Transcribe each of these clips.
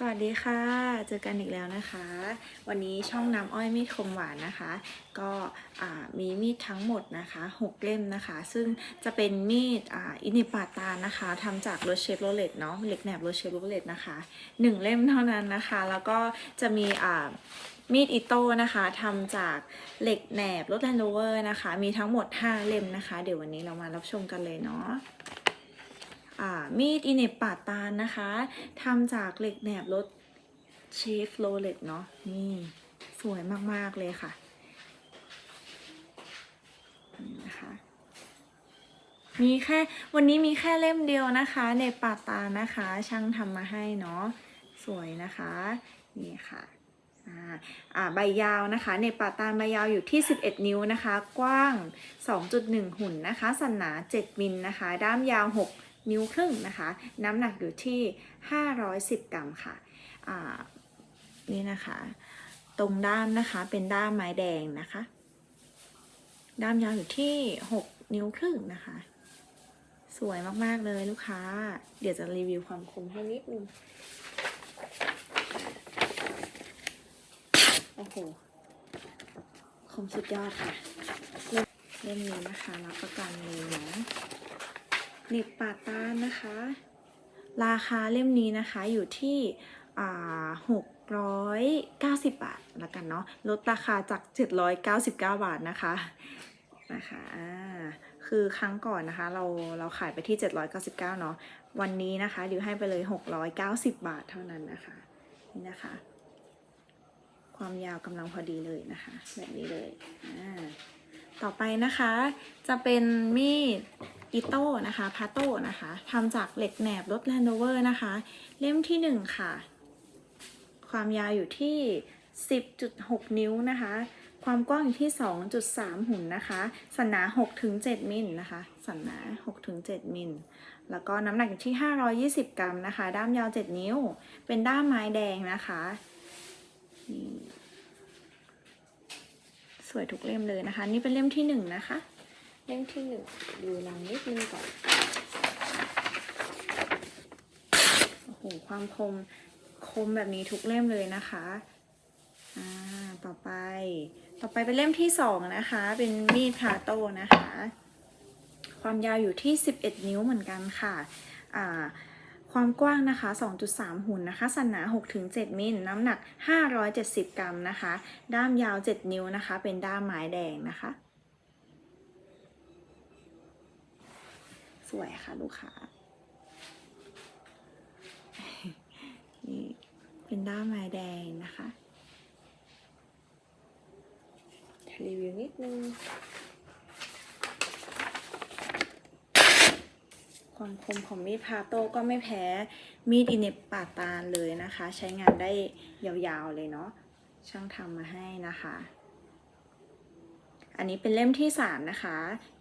สวัสดีค่ะ เจอกันอีกแล้วนะคะ วันนี้ช่องน้ำอ้อยมีดคมหวานนะคะ ก็มีมีดทั้งหมดนะคะ6เล่มนะคะ ซึ่งจะเป็นมีดออินิปาตานะคะทำจากโรเชฟโรเลตเนาะเหล็กแหนบโรเชฟโรเลตนะคะหนึ่งเล่มเท่านั้นนะคะ แล้วก็จะมีมีดอิโต้นะคะทำจากเหล็กแหนบรถแลนด์โรเวอร์นะคะ มีทั้งหมด 5 เล่มนะคะ เดี๋ยววันนี้เรามารับชมกันเลยเนาะ มีดอิเนปปาตานนะคะทำจากเหล็กแหนบรถเชฟโรเลตเนาะนี่สวยมาก ๆ เลยค่ะนะคะมีแค่วันนี้มีแค่เล่มเดียวนะคะเนปปาตานนะคะ ช่างทำมาให้เนาะสวยนะคะนี่ค่ะอ่าใบยาวนะคะเนปาตานใบยาวอยู่ที่ 11 นิ้วนะคะ กว้าง 2.1 หุ่นนะคะ สันหนา 7 มิลนะคะ ด้ามยาว 6 นิ้วครึ่งนะคะ น้ำหนักอยู่ที่ 510 กรัมค่ะนี่นะคะ ตรงด้ามนะคะเป็นด้ามไม้แดงนะคะ ด้ามยาวอยู่ที่ 6 นิ้วครึ่งนะคะ สวยมากๆเลยลูกค้า เดี๋ยวจะรีวิวความคมให้นิดนึงโอ้โหคมสุดยอดค่ะ เล่มเล่มนี้นะคะ รับประกันเลยนะ เน็บปาตานนะคะ ราคาเล่มนี้นะคะอยู่ที่หกร้อยเก้าสิบบาทละกันเนาะลดราคาจากเจ็ดร้อยเก้าสิบเก้าบาทนะคะนะคะอ่าคือครั้งก่อนนะคะ เราเราขายไปที่ 799เนาะวันนี้นะคะดิวให้ไปเลย 690 บาทเท่านั้นนะคะนี่นะคะ ความยาวกำลังพอดีเลยนะคะ แบบนี้เลยต่อไปนะคะจะเป็นมีด อิโต้นะคะพาโต้นะคะทำจากเหล็กแหนบรถแลนด์โรเวอร์นะคะ เล่มที่หนึ่งค่ะ ความยาวอยู่ที่ 10.6 นิ้วนะคะ ความกว้างอยู่ที่ 2.3 หุ่นนะคะ สันหนา 6-7 มิลนะคะ สันหนา 6-7 มิลแล้วก็น้ำหนักอยู่ที่ 520 กรัมนะคะ ด้ามยาว 7 นิ้ว เป็นด้ามไม้แดงนะคะนี่สวยทุกเล่มเลยนะคะ นี่เป็นเล่มที่หนึ่งนะคะ เล่มที่หนึ่งดูลังนิดนึงก่อน โอ้โห ความคม คมแบบนี้ทุกเล่มเลยนะคะ อ่า ต่อไป ต่อไปเป็นเล่มที่สองนะคะ เป็นมีดพาโต้นะคะ ความยาวอยู่ที่ 11 นิ้วเหมือนกันค่ะ อ่าความกว้างนะคะ 2.3 หุ่นนะคะ สันหนา 6-7 มิล น้ำหนัก 570 กรัมนะคะ ด้ามยาว 7 นิ้วนะคะ เป็นด้ามไม้แดงนะคะ สวยค่ะลูกค้านี่เป็นด้ามไม้แดงนะคะรีวิวนิดนึง ความคมของมีดพาโต้ก็ไม่แพ้มีดอินเนปปาตานเลยนะคะ ใช้งานได้ยาวๆเลยเนาะช่างทำมาให้นะคะ อันนี้เป็นเล่มที่ 3 นะคะ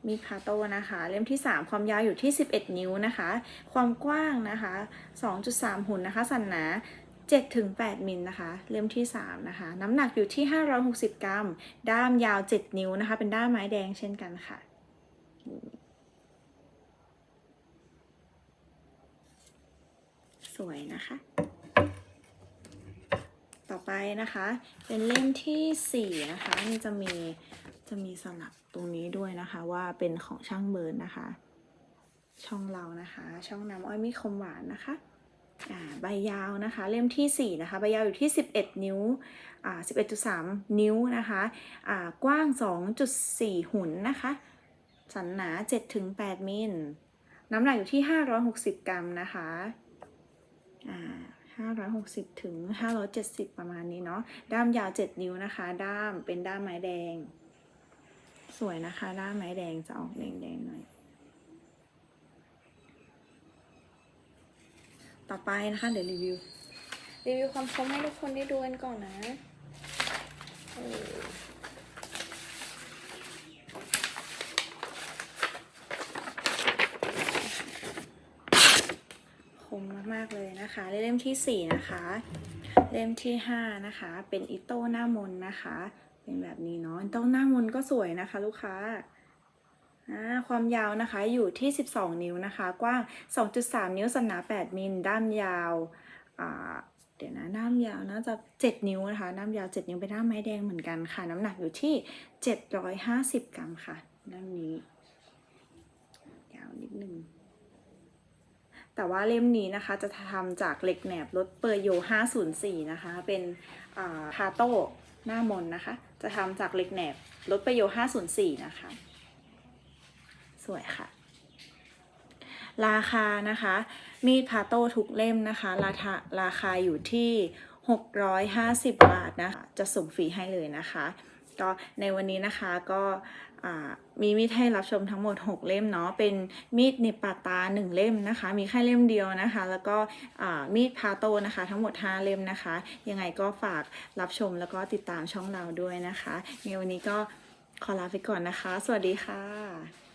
มีดพาโต้นะคะ เล่มที่ 3 ความยาวอยู่ที่ 11 นิ้วนะคะ ความกว้างนะคะ 2.3 หุ่นนะคะ สันหนา7-8มิลนะคะ เล่มที่ 3 นะคะ น้ำหนักอยู่ที่ 560 กรัม ด้ามยาว 7 นิ้วนะคะ เป็นด้ามไม้แดงเช่นกันค่ะ สวยนะคะ ไปนะคะ เป็นเล่มที่ 4 นะคะนี่จะมีจะมีสลักตรงนี้ด้วยนะคะว่าเป็นของช่างเบิร์นนะคะ ช่องเรานะคะ ช่องน้ำอ้อยมีคมหวานนะคะอ่าใบยาวนะคะ เล่มที่ 4 นะคะใบยาวอยู่ที่ 11 นิ้วอ่า11.3 นิ้วนะคะอ่ากว้าง 2.4 หุ่นนะคะ สันหนา 7-8 มิล น้ำหนักอยู่ที่ 560 กรัมนะคะอ่า 560 ถึง 570 ประมาณนี้เนาะ ด้ามยาว 7 นิ้วนะคะ ด้ามเป็นด้ามไม้แดง สวยนะคะ ด้ามไม้แดงจะออกแดงๆหน่อย ต่อไปนะคะ เดี๋ยวรีวิว รีวิวความคมให้ทุกคนได้ดูกันก่อนนะเออคมมาก ๆ เลยนะคะ เล่มที่ 4 นะคะ เล่มที่ 5 นะคะ เป็นอิโต้หน้ามนนะคะ เป็นแบบนี้เนาะอิโต้หน้ามนก็สวยนะคะ ลูกค้าความยาวนะคะอยู่ที่ 12 นิ้วนะคะ กว้าง 2.3 นิ้วสันหนา 8 มิลด้ามยาวเดี๋ยวนะด้ามยาวน่าจะ 7 นิ้วนะคะด้ามยาว 7 นิ้วเป็นด้ามไม้แดงเหมือนกันค่ะ น้ำหนักอยู่ที่ 750 กรัมค่ะด้ามนี้ ยาวนิดนึง แต่ว่าเล่มนี้นะคะจะทำจากเหล็กแหนบรถเปอร์โย 504 นะคะ เป็นพาโต้หน้ามนนะคะ จะทำจากเหล็กแหนบรถเปอร์โย 504 นะคะ สวยค่ะ ราคานะคะ มีดพาโต้ทุกเล่มนะคะ ราคาราคาอยู่ที่ 650 บาทนะคะ จะส่งฟรีให้เลยนะคะ ก็ในวันนี้นะคะก็มีมีดให้รับชมทั้งหมด 6 เล่มเนาะเป็นมีดเนปปาตา 1 เล่มนะคะ มีแค่เล่มเดียวนะคะ แล้วก็มีดพาโตนะคะ ทั้งหมด 5 เล่มนะคะ ยังไงก็ฝากรับชมแล้วก็ติดตามช่องเราด้วยนะคะในวันนี้ก็ขอลาไปก่อนนะคะ สวัสดีค่ะ